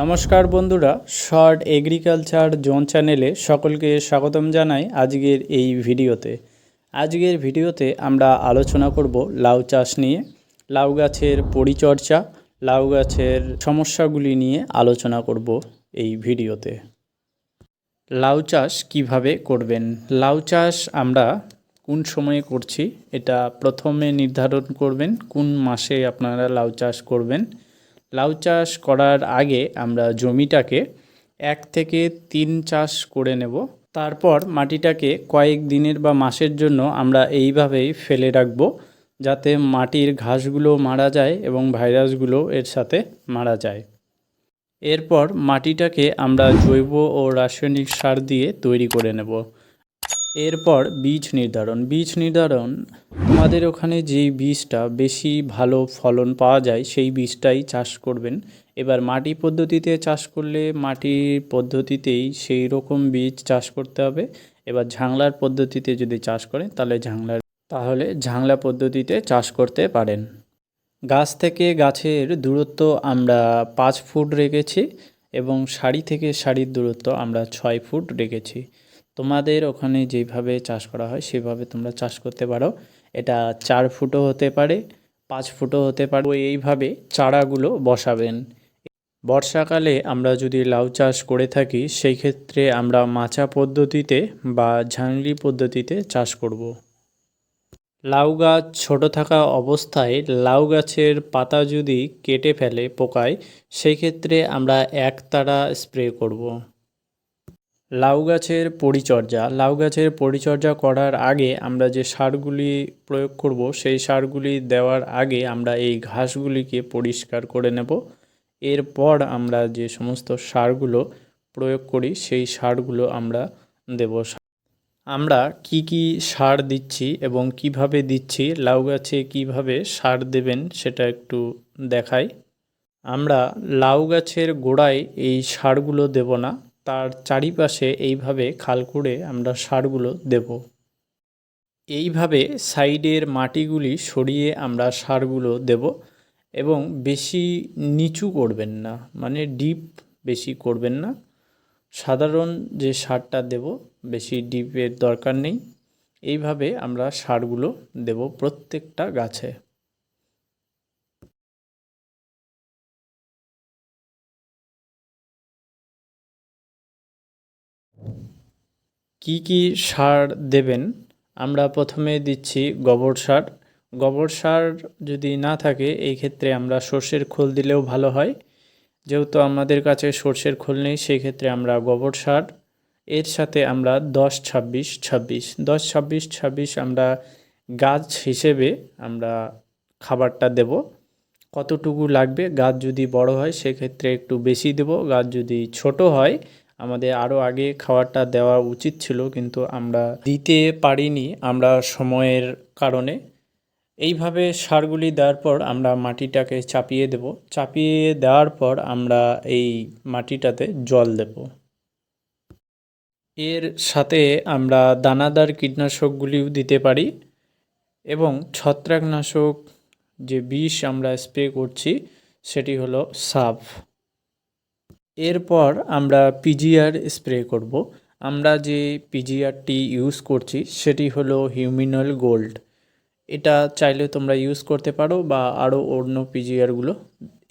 নমস্কার বন্ধুরা, short agriculture zone চ্যানেলে সকলকে স্বাগতম জানাই আজকের এই ভিডিওতে। আজকের ভিডিওতে আমরা আলোচনা করব লাউ চাষ নিয়ে, লাউ গাছের পরিচর্যা, লাউ গাছের সমস্যাগুলি নিয়ে আলোচনা করব এই ভিডিওতে। লাউ চাষ কীভাবে করবেন? লাউ চাষ আমরা কোন সময়ে করছি? এটা প্রথমে নির্ধারণ করবেন, কোন মাসে আপনারা লাউ চাষ করবেন? লাউ চাষ করার আগে আমরা জমিটাকে এক থেকে তিন চাষ করে নেব। তারপর মাটিটাকে কয়েক দিনের বা মাসের জন্য আমরা এইভাবেই ফেলে রাখব যাতে মাটির ঘাসগুলো মারা যায় এবং ভাইরাসগুলো এর সাথে মারা যায়। এরপর মাটিটাকে আমরা জৈব ও রাসায়নিক সার দিয়ে তৈরি করে নেব। এরপর বীজ নির্ধারণ। বীজ নির্ধারণ আমাদের ওখানে যেই বীজটা বেশি ভালো ফলন পাওয়া যায়, সেই বীজটাই চাষ করবেন। এবার মাটি পদ্ধতিতে চাষ করলে মাটির পদ্ধতিতেই সেই রকম বীজ চাষ করতে হবে। এবার ঝাংলার পদ্ধতিতে যদি চাষ করেন, তাহলে ঝাংলার, তাহলে ঝাংলা পদ্ধতিতে চাষ করতে পারেন। গাছ থেকে গাছের দূরত্ব আমরা পাঁচ ফুট রেখেছি এবং সারি থেকে সারির দূরত্ব আমরা ছয় ফুট রেখেছি। তোমাদের ওখানে যেভাবে চাষ করা হয়, সেভাবে তোমরা চাষ করতে পারো এটা চার ফুটও হতে পারে, পাঁচ ফুটও হতে পারে এইভাবে চারাগুলো বসাবেন বর্ষাকালে আমরা যদি লাউ চাষ করে থাকি, সেই ক্ষেত্রে আমরা মাচা পদ্ধতিতে বা ঝাংলি পদ্ধতিতে চাষ করব। লাউ গাছ ছোট থাকা অবস্থায় লাউ গাছের পাতা যদি কেটে ফেলে, পোকায়, সেই ক্ষেত্রে আমরা একতারা স্প্রে করব। লাউ গাছের পরিচর্যা। লাউ গাছের পরিচর্যা করার আগে আমরা যে সারগুলি প্রয়োগ করব, সেই সারগুলি দেওয়ার আগে আমরা এই ঘাসগুলিকে পরিষ্কার করে নেব। এরপর আমরা যে সমস্ত সারগুলো প্রয়োগ করি, সেই সারগুলো আমরা দেব। আমরা কি কি সার দিচ্ছি এবং কীভাবে দিচ্ছি, লাউ গাছে কীভাবে সার দেবেন সেটা একটু দেখাই। আমরা লাউ গাছের গোড়ায় এই সারগুলো দেব না। তার চারিপাশে এইভাবে খাল করে আমরা সারগুলো দেব। এইভাবে সাইডের মাটিগুলি সরিয়ে আমরা সারগুলো দেব এবং বেশি নিচু করবেন না মানে ডিপ বেশি করবেন না। সাধারণ যে সারটা দেব, বেশি ডিপের দরকার নেই। এইভাবে আমরা সারগুলো দেব প্রত্যেকটা গাছে। কি কি সার দেবেন? আমরা প্রথমে দিচ্ছি গোবর সার। গোবর সার যদি না থাকে, এই ক্ষেত্রে আমরা সর্ষের খোল দিলেও ভালো হয়। যেহেতু আমাদের কাছে সর্ষের খোল নেই, সেই ক্ষেত্রে আমরা গোবর সার। এর সাথে আমরা দশ ছাব্বিশ ছাব্বিশ। দশ ছাব্বিশ ছাব্বিশ আমরা গাছ হিসেবে আমরা খাবারটা দেব। কতটুকু লাগবে? গাছ যদি বড় হয়, সেক্ষেত্রে একটু বেশি দেব। গাছ যদি ছোট হয় আমাদের আরও আগে খাবারটা দেওয়া উচিত ছিল, কিন্তু আমরা দিতে পারিনি আমরা সময়ের কারণে। এইভাবে সারগুলি দেওয়ার পর আমরা মাটিটাকে চাপিয়ে দেব। চাপিয়ে দেওয়ার পর আমরা এই মাটিটাতে জল দেব। এর সাথে আমরা দানাদার কীটনাশকগুলিও দিতে পারি এবং ছত্রাকনাশক যে বিষ আমরা স্প্রে করছি, সেটি হলো সাফ। এরপর আমরা পিজিআর স্প্রে করব। আমরা যে পিজিআরটি ইউজ করছি, সেটি হলো হিউমিনল গোল্ড এটা চাইলে তোমরা ইউজ করতে পারো বা আরও অন্য পিজিআরগুলো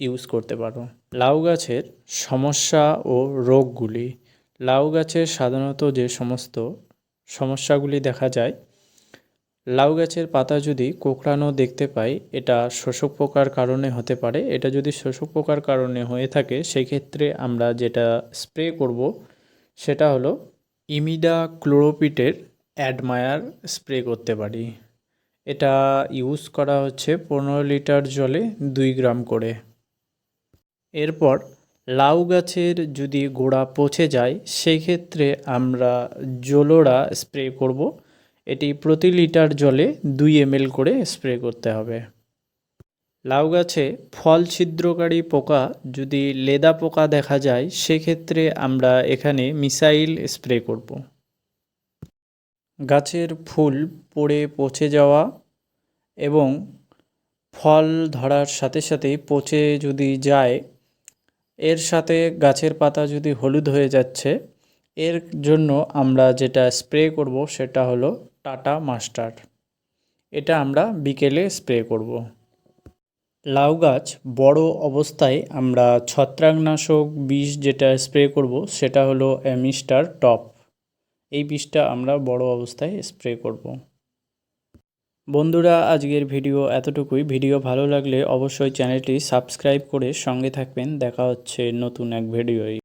ইউজ করতে পারো। লাউ গাছের সমস্যা ও রোগগুলি। লাউ গাছের সাধারণত যে সমস্ত সমস্যাগুলি দেখা যায় লাউ গাছের পাতা যদি কোঁকড়ানো দেখতে পাই, এটা শোষক পোকার কারণে হতে পারে। এটা যদি শোষক পোকার কারণে হয়ে থাকে, সেক্ষেত্রে আমরা যেটা স্প্রে করব, সেটা হলো ইমিডা ক্লোরোপিটের অ্যাডমায়ার স্প্রে করতে পারি। এটা ইউজ করা হচ্ছে পনেরো লিটার জলে দুই গ্রাম করে। এরপর লাউ গাছের যদি গোড়া পচে যায় সেই ক্ষেত্রে আমরা জলোড়া স্প্রে করব। এটি প্রতি লিটার জলে দুই এম করে স্প্রে করতে হবে। লাউ গাছে ফল ছিদ্রকারী পোকা যদি লেদা পোকা দেখা যায়, সেক্ষেত্রে আমরা এখানে মিসাইল স্প্রে করব। গাছের ফুল পড়ে পচে যাওয়া এবং ফল ধরার সাথে সাথেই পচে যদি যায়, এর সাথে গাছের পাতা যদি হলুদ হয়ে যাচ্ছে, এর জন্য আমরা যেটা স্প্রে করব সেটা হলো টাটা মাস্টার এটা আমরা বিকেলে স্প্রে করব। লাউ গাছ বড় অবস্থায় আমরা ছত্রাকনাশক বিষ যেটা স্প্রে করব, সেটা হলো অ্যামিস্টার টপ। এই বিষটা আমরা বড় অবস্থায় স্প্রে করব। বন্ধুরা, আজকের ভিডিও এতটুকুই। ভিডিও ভালো লাগলে অবশ্যই চ্যানেলটি সাবস্ক্রাইব করে সঙ্গে থাকবেন। দেখা হচ্ছে নতুন এক ভিডিওয়।